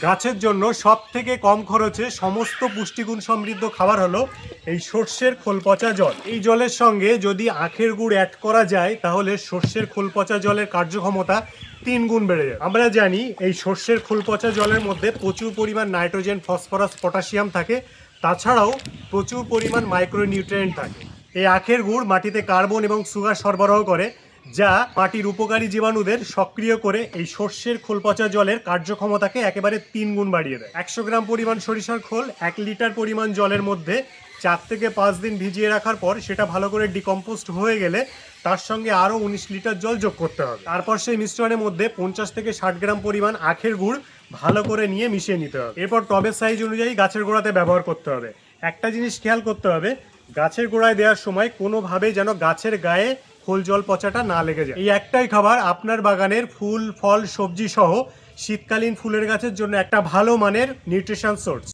গাছের জন্য সব থেকে কম খরচে সমস্ত পুষ্টিগুণ সমৃদ্ধ খাবার হলো এই সর্ষের খোল পচা জল। এই জলের সঙ্গে যদি আখের গুড় অ্যাড করা যায়, তাহলে সর্ষের খোল পচা জলের কার্যক্ষমতা তিন গুণ বেড়ে যায় আমরা জানি এই সর্ষের খোল পচা জলের মধ্যে প্রচুর পরিমাণ নাইট্রোজেন, ফসফরাস, পটাশিয়াম থাকে। তাছাড়াও প্রচুর পরিমাণ মাইক্রোনিউট্রিয়েন্ট থাকে। এই আখের গুড় মাটিতে কার্বন এবং সুগার সরবরাহ করে। যা মাটির উপকারী জীবাণুদের সক্রিয় করে এই সর্ষের খোল পচা জলের কার্যক্ষমতাকে একেবারে তিন গুণ বাড়িয়ে দেয়। একশো গ্রাম পরিমাণ সরিষার খোল, এক লিটার পরিমাণ জলের মধ্যে চার থেকে পাঁচ দিন ভিজিয়ে রাখার পর সেটা ভালো করে ডিকম্পোস্ট হয়ে গেলে তার সঙ্গে আরও উনিশ লিটার জল যোগ করতে হবে। তারপর সেই মিশ্রণের মধ্যে পঞ্চাশ থেকে ষাট গ্রাম পরিমাণ আখের গুড় ভালো করে নিয়ে মিশিয়ে নিতে হবে। এরপর টবের সাইজ অনুযায়ী গাছের গোড়াতে ব্যবহার করতে হবে। একটা জিনিস খেয়াল করতে হবে, গাছের গোড়ায় দেওয়ার সময় কোনোভাবে যেন গাছের গায়ে খোল জল পচাটা না লেগে যায়। এই একটাই খাবার আপনার বাগানের ফুল, ফল, সবজি সহ শীতকালীন ফুলের গাছের জন্য একটা ভালো মানের নিউট্রিশন সোর্স